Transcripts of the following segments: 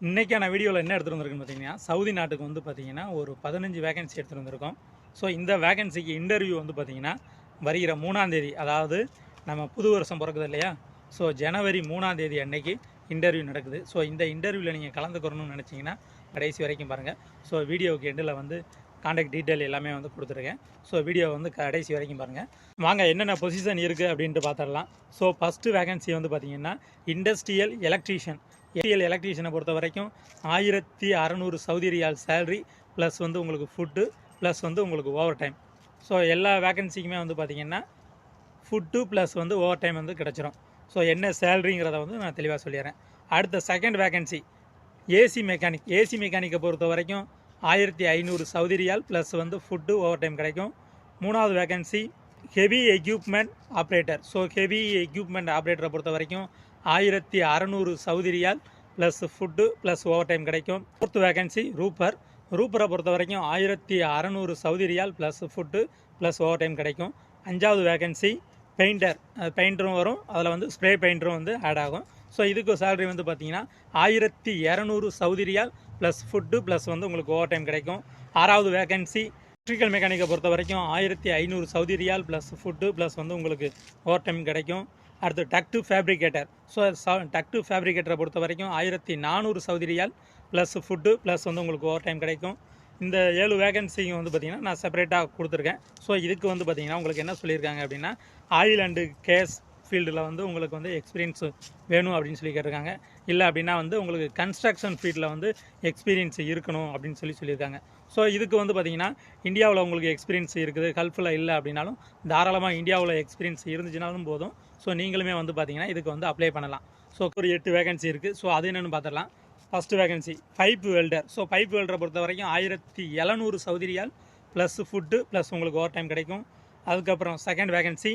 இன்றைக்கான வீடியோவில் என்ன எடுத்துகிட்டு வந்திருக்குன்னு பார்த்தீங்கன்னா சவுதி நாட்டுக்கு வந்து பார்த்திங்கன்னா ஒரு பதினஞ்சு வேகன்சி எடுத்துகிட்டு வந்திருக்கோம். ஸோ இந்த வேகன்சிக்கு இன்டர்வியூ வந்து பார்த்தீங்கன்னா வருகிற மூணாந்தேதி அதாவது நம்ம புது வருஷம் பிறக்குது இல்லையா? ஸோ ஜனவரி மூணாந்தேதி அன்னைக்கு இன்டர்வியூ நடக்குது. ஸோ இந்த இன்டர்வியூவில் நீங்கள் கலந்துக்கணும்னு நினச்சிங்கன்னா கடைசி வரைக்கும் பாருங்கள் ஸோ வீடியோவுக்கு எண்டில் வந்து காண்டாக்ட் டீட்டெயில் எல்லாமே வந்து கொடுத்துருக்கேன். ஸோ வீடியோ வந்து கடைசி வரைக்கும் பாருங்கள் வாங்க என்னென்ன பொசிஷன் இருக்குது அப்படின்ட்டு பார்த்துடலாம் ஸோ ஃபஸ்ட்டு வேகன்சி வந்து பார்த்திங்கன்னா இண்டஸ்ட்ரியல் எலக்ட்ரீஷியன் ஏரியல் எலக்ட்ரீஷியனை பொறுத்த வரைக்கும் ஆயிரத்தி அறநூறு சவுதி ரியால் சேலரி ப்ளஸ் வந்து உங்களுக்கு ஃபுட்டு ப்ளஸ் வந்து உங்களுக்கு ஓவர் டைம் ஸோ எல்லா வேகன்சிக்குமே வந்து பார்த்திங்கன்னா ஃபுட்டு ப்ளஸ் வந்து ஓவர் டைம் வந்து கிடச்சிரும். ஸோ என்ன சேலரிங்கிறத வந்து நான் தெளிவாக சொல்லிடுறேன். அடுத்த second vacancy AC mechanic AC மெக்கானிக்கை பொறுத்த வரைக்கும் ஆயிரத்தி ஐநூறு சவுதி ரியால் ப்ளஸ் வந்து ஃபுட்டு ஓவர் டைம் கிடைக்கும். மூணாவது vacancy heavy equipment operator so heavy equipment ஆப்ரேட்டரை பொறுத்த வரைக்கும் ஆயிரத்தி அறநூறு Saudi riyal plus food plus overtime கிடைக்கும். ஃபோர்த் வேகன்சி ரூப்பர் ரூப்பரை பொறுத்த வரைக்கும் ஆயிரத்தி அறநூறு Saudi riyal plus food plus overtime கிடைக்கும். அஞ்சாவது வேகன்சி பெயிண்டர் பெயிண்டரும் வரும். அதில் வந்து ஸ்ப்ரே பெயிண்டரும் வந்து ஆட் ஆகும். ஸோ இதுக்கு சேலரி வந்து பார்த்தீங்கன்னா ஆயிரத்தி இரநூறு சவுதிரியால் ப்ளஸ் ஃபுட்டு ப்ளஸ் வந்து உங்களுக்கு ஓவர் டைம் கிடைக்கும். ஆறாவது வேகன்சி எலக்ட்ரிக்கல் மெக்கானிக்கை பொறுத்த வரைக்கும் ஆயிரத்தி ஐநூறு Saudi riyal plus food plus வந்து உங்களுக்கு ஓவர் டைம் கிடைக்கும். அடுத்து டக்டு ஃபேப்ரிகேட்டர். ஸோ டக்டு ஃபேப்ரிகேட்டரை பொறுத்த வரைக்கும் ஆயிரத்தி நானூறு சவுதிரியால் ப்ளஸ் ஃபுட்டு ப்ளஸ் வந்து உங்களுக்கு ஓவர் டைம் கிடைக்கும். இந்த ஏழு வேகன்சிங்க வந்து பார்த்திங்கன்னா நான் செப்பரேட்டாக கொடுத்துருக்கேன். ஸோ இதுக்கு வந்து பார்த்திங்கன்னா உங்களுக்கு என்ன சொல்லியிருக்காங்க அப்படின்னா ஆயில் அண்டு கேஸ் ஃபீல்டில் வந்து உங்களுக்கு வந்து எக்ஸ்பீரியன்ஸ் வேணும் அப்படின்னு சொல்லி கேட்டிருக்காங்க. இல்லை அப்படின்னா வந்து உங்களுக்கு கன்ஸ்ட்ரக்ஷன் ஃபீல்டில் வந்து எக்ஸ்பீரியன்ஸ் இருக்கணும் அப்படின்னு சொல்லி சொல்லியிருக்காங்க. ஸோ இதுக்கு வந்து பார்த்திங்கன்னா இந்தியாவில் உங்களுக்கு எக்ஸ்பீரியன்ஸ் இருக்குது. கல்ஃபில் இல்லை அப்படின்னாலும் தாராளமாக இந்தியாவில் எக்ஸ்பீரியன்ஸ் இருந்துச்சுனாலும் போதும். ஸோ நீங்களுமே வந்து பார்த்திங்கன்னா இதுக்கு வந்து அப்ளை பண்ணலாம். ஸோ ஒரு எட்டு வேகன்சி இருக்குது ஸோ அது என்னென்னு பார்த்துடலாம் first vacancy pipe welder so pipe வெல்டரை பொறுத்த வரைக்கும் ஆயிரத்தி எழுநூறு Saudi riyal plus food plus உங்களுக்கு ஓவர் டைம் கிடைக்கும். அதுக்கப்புறம் second vacancy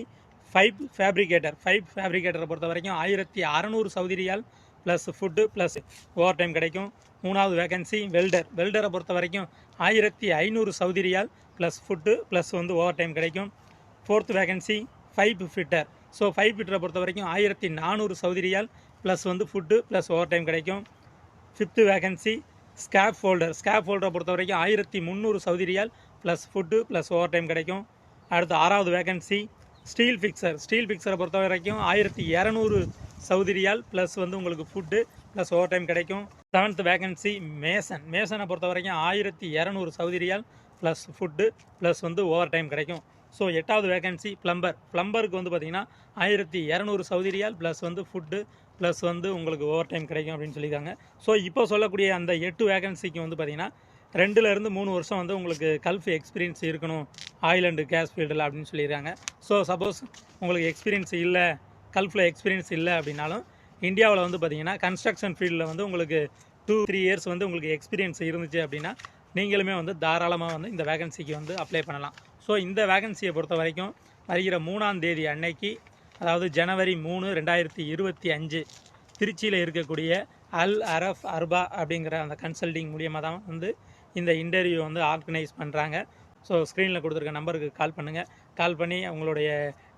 pipe fabricator pipe ஃபேப்ரிகேட்டரை பொறுத்த வரைக்கும் ஆயிரத்தி அறநூறு Saudi riyal plus food plus overtime கிடைக்கும். மூணாவது வேகன்சி வெல்டர் வெல்டரை பொறுத்த வரைக்கும் ஆயிரத்தி ஐநூறு Saudi riyal plus food plus வந்து ஓவர் டைம் கிடைக்கும். Fourth vacancy pipe fitter so pipe ஃபிட்டரை பொறுத்த வரைக்கும் ஆயிரத்தி நானூறு சவுதிரியால் ப்ளஸ் வந்து ஃபுட்டு ப்ளஸ் ஓவர் டைம் கிடைக்கும். ஃபிஃப்த்து வேகன்சி ஸ்கேப் ஃபோல்டர் ஸ்கேப் ஃபோல்டரை பொறுத்த வரைக்கும் ஆயிரத்தி முந்நூறு Saudi riyal plus food plus overtime கிடைக்கும். அடுத்து ஆறாவது வேகன்சி ஸ்டீல் ஃபிக்சர் ஸ்டீல் ஃபிக்சரை பொறுத்த வரைக்கும் ஆயிரத்தி இரநூறு சவுதி ரியால் ப்ளஸ் வந்து உங்களுக்கு ஃபுட்டு ப்ளஸ் ஓவர் டைம் கிடைக்கும். செவன்த் வேகன்சி மேசன் மேசனை பொறுத்த வரைக்கும் ஆயிரத்தி இரநூறு Saudi riyal plus food plus வந்து ஓவர் டைம் கிடைக்கும். ஸோ எட்டாவது வேகன்சி ப்ளம்பர் ப்ளம்பருக்கு வந்து பார்த்தீங்கன்னா ஆயிரத்தி இரநூறு சவுதி ரியால் ப்ளஸ் வந்து ஃபுட்டு ப்ளஸ் வந்து உங்களுக்கு ஓவர் டைம் கிடைக்கும் அப்படின்னு சொல்லியிருக்காங்க. ஸோ இப்போ சொல்லக்கூடிய அந்த எட்டு வேகன்சிக்கு வந்து பார்த்திங்கன்னா ரெண்டுலேருந்து மூணு வருஷம் வந்து உங்களுக்கு கல்ஃப் எக்ஸ்பீரியன்ஸ் இருக்கணும். ஆயில் அண்டு கேஸ் ஃபீல்டில் அப்படின்னு சொல்லியிருக்காங்க. ஸோ சப்போஸ் உங்களுக்கு எக்ஸ்பீரியன்ஸ் இல்லை கல்ஃபில் எக்ஸ்பீரியன்ஸ் இல்லை அப்படின்னாலும் இந்தியாவில் வந்து பார்த்திங்கன்னா கன்ஸ்ட்ரக்ஷன் ஃபீல்டில் வந்து உங்களுக்கு டூ த்ரீ இயர்ஸ் வந்து உங்களுக்கு எக்ஸ்பீரியன்ஸ் இருந்துச்சு அப்படின்னா நீங்களுமே வந்து தாராளமாக வந்து இந்த வேகன்சிக்கு வந்து அப்ளை பண்ணலாம். ஸோ இந்த வேகன்சியை பொறுத்த வரைக்கும் வருகிற மூணாம் தேதி அன்னைக்கு அதாவது ஜனவரி மூணு ரெண்டாயிரத்தி இருபத்தி அஞ்சு திருச்சியில் இருக்கக்கூடிய அல் அரஃப் அர்பா அப்படிங்கிற அந்த கன்சல்டிங் மூலியமாக தான் வந்து இந்த இன்டர்வியூ வந்து ஆர்கனைஸ் பண்ணுறாங்க ஸோ ஸ்க்ரீனில் கொடுத்துருக்க நம்பருக்கு கால் பண்ணுங்கள் கால் பண்ணி அவங்களுடைய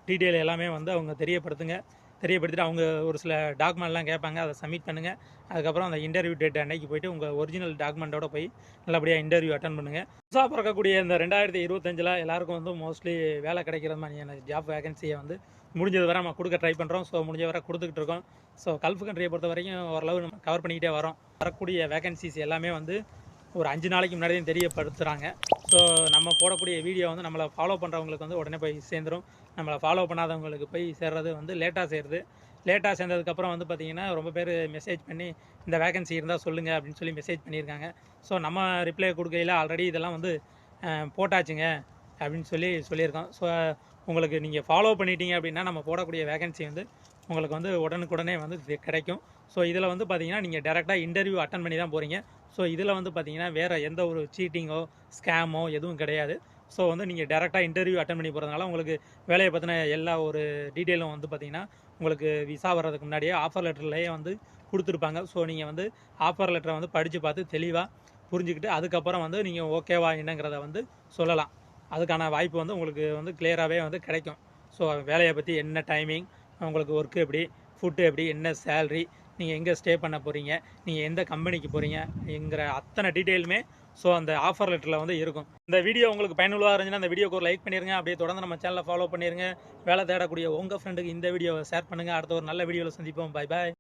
டீட்டெயில் எல்லாமே வந்து அவங்க தெரியப்படுத்துங்க. தெரியப்படுத்திட்டு அவங்க ஒரு சில டாக்குமெண்ட்லாம் கேட்பாங்க அதை சப்மிட் பண்ணுங்கள் அதுக்கப்புறம் அந்த இன்டர்வியூ டேட் அன்னைக்கு போயிட்டு உங்கள் ஒரிஜினல் டாக்குமெண்ட்டோட போய் நல்லபடியாக இன்டர்வியூ அட்டன் பண்ணுங்கள் புதுசாக பிறக்கக்கூடிய இந்த ரெண்டாயிரத்தி இருபத்தஞ்சில் எல்லாருக்கும் வந்து மோஸ்ட்லி வேலை கிடைக்கிற மாதிரியான ஜாப் வேகன்சியை வந்து முடிஞ்சது வரை நம்ம கொடுக்க ட்ரை பண்ணுறோம் ஸோ முடிஞ்ச வரை கொடுத்துக்கிட்டு இருக்கோம். ஸோ கல்ஃப் கண்ட்ரியை பொறுத்த வரைக்கும் ஓரளவு நம்ம கவர் பண்ணிக்கிட்டே வரோம். வரக்கூடிய வேகன்சிஸ் எல்லாமே வந்து ஒரு அஞ்சு நாளைக்கு முன்னாடியே தெரியப்படுத்துகிறாங்க ஸோ நம்ம போடக்கூடிய வீடியோ வந்து நம்மளை ஃபாலோ பண்ணுறவங்களுக்கு வந்து உடனே போய் சேர்ந்துரும். நம்மளை ஃபாலோ பண்ணாதவங்களுக்கு போய் சேர்றது வந்து லேட்டாக சேருது. லேட்டாக சேர்ந்ததுக்கப்புறம் வந்து பார்த்திங்கன்னா ரொம்ப பேர் மெசேஜ் பண்ணி இந்த வேகன்சி இருந்தால் சொல்லுங்கள் அப்படின்னு சொல்லி மெசேஜ் பண்ணியிருக்காங்க. ஸோ நம்ம ரிப்ளை கொடுக்கையில் ஆல்ரெடி இதெல்லாம் வந்து போட்டாச்சுங்க அப்படின்னு சொல்லி சொல்லியிருக்கோம். ஸோ உங்களுக்கு நீங்கள் ஃபாலோ பண்ணிட்டீங்க அப்படின்னா நம்ம போடக்கூடிய வேகன்சி வந்து உங்களுக்கு வந்து உடனுக்குடனே வந்து கிடைக்கும். ஸோ இதில் வந்து பார்த்தீங்கன்னா நீங்கள் டேரெக்டாக இன்டர்வியூ அட்டன் பண்ணி தான் போகிறீங்க ஸோ இதில் வந்து பார்த்தீங்கன்னா வேறு எந்த ஒரு சீட்டிங்கோ ஸ்கேமோ எதுவும் கிடையாது. ஸோ வந்து நீங்கள் டேரெக்டாக இன்டர்வியூ அட்டன் பண்ணி போகிறதுனால உங்களுக்கு வேலையை பற்றின எல்லா ஒரு டீட்டெயிலும் வந்து பார்த்தீங்கன்னா உங்களுக்கு விசா வர்றதுக்கு முன்னாடியே ஆஃபர் லெட்டர்லேயே வந்து கொடுத்துருப்பாங்க. ஸோ நீங்கள் வந்து ஆஃபர் லெட்டரை வந்து படித்து பார்த்து தெளிவாக புரிஞ்சுக்கிட்டு அதுக்கப்புறம் வந்து நீங்கள் ஓகேவா என்னங்கிறத வந்து சொல்லலாம். அதுக்கான வாய்ப்பு வந்து உங்களுக்கு வந்து கிளியராகவே வந்து கிடைக்கும். ஸோ வேலையை பற்றி என்ன டைமிங் உங்களுக்கு ஒர்க்கு எப்படி ஃபுட்டு எப்படி என்ன சேல்ரி நீங்கள் எங்கே ஸ்டே பண்ண போகிறீங்க நீங்கள் எந்த கம்பெனிக்கு போகிறீங்க அத்தனை டீட்டெயிலுமே ஸோ அந்த ஆஃபர் லெட்டரில் வந்து இருக்கும். இந்த வீடியோ உங்களுக்கு பயனுள்ளதாக இருந்துச்சுன்னா அந்த வீடியோக்கு ஒரு லைக் பண்ணிடுங்க அப்படியே தொடர்ந்து நம்ம சேனலை ஃபாலோ பண்ணிருங்க. வேலை தேடக்கூடிய உங்கள் ஃப்ரெண்டுக்கு இந்த வீடியோவை ஷேர் பண்ணுங்கள் அடுத்த ஒரு நல்ல வீடியோவில் சந்திப்போம். Bye bye